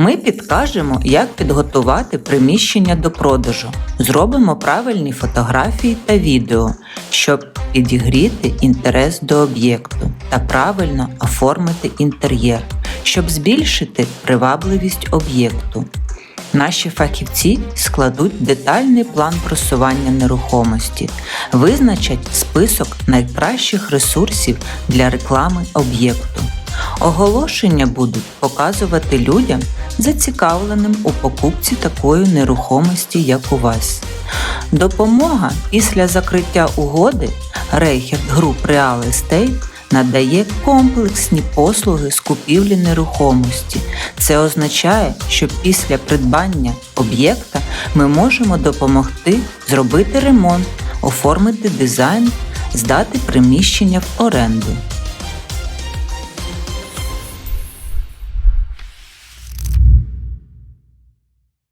Ми підкажемо, як підготувати приміщення до продажу. Зробимо правильні фотографії та відео, щоб підігріти інтерес до об'єкту та правильно оформити інтер'єр, щоб збільшити привабливість об'єкту. Наші фахівці складуть детальний план просування нерухомості, визначать список найкращих ресурсів для реклами об'єкту. Оголошення будуть показувати людям, зацікавленим у покупці такої нерухомості, як у вас. Допомога після закриття угоди Reichert Group Real Estate надає комплексні послуги з купівлі нерухомості. Це означає, що після придбання об'єкта ми можемо допомогти зробити ремонт, оформити дизайн, здати приміщення в оренду.